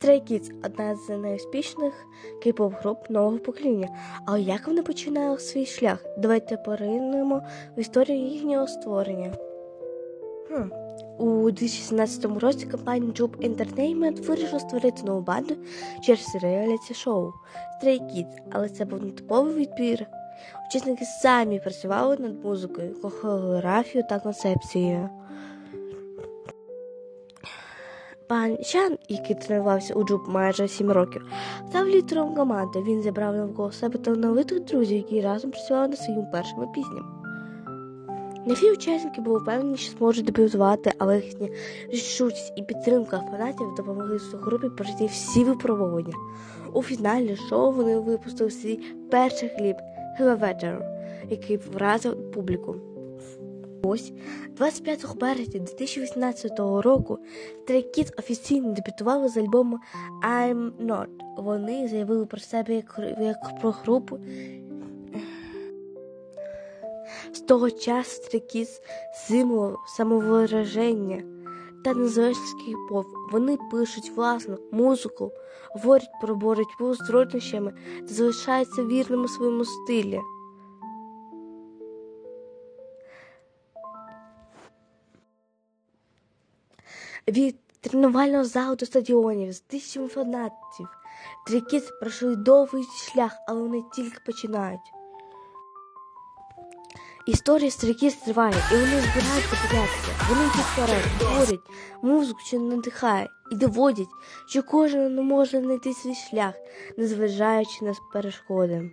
Stray Kids – одна з найуспішних кей-поп груп нового покоління. Але як вони починали свій шлях? Давайте поринемо в історію їхнього створення. Хм. У 2017 році компанія Job Entertainment вирішила створити нову банду через реаліті шоу Stray Kids, але це був не типовий відбір. Учасники самі працювали над музикою, хореографією та концепцією. Пан Чан, який тренувався у Джуб майже 7 років, став лідером команди. Він зібрав навколо себе талановитих друзів, які разом працювали над своїми першими піснями. Не всі учасники були впевнені, що зможуть дебютувати, але їхня рішучість і підтримка фанатів допомогли групі пройти всі випробування. У фіналі шоу вони випустили свій перший кліп Elevator, який вразив публіку. Ось 25 березня 2018 року Stray офіційно дебютували з альбому I'm Not. Вони заявили про себе як, як про групу. З того часу Stray символ самовираження та незалежності пов. Вони пишуть власну музику, говорять про боротьбу з труднощами та залишаються вірними своєму стилі. Від тренувального залу до стадіонів з тисячами фанатів. Трикіт пройшли довгий шлях, але вони тільки починають. Історія стрікіт триває, і вони збираються піднятися. Вони йдуть вперед, творять музику, що надихає, і доводять, що кожен може знайти свій шлях, незважаючи на перешкоди.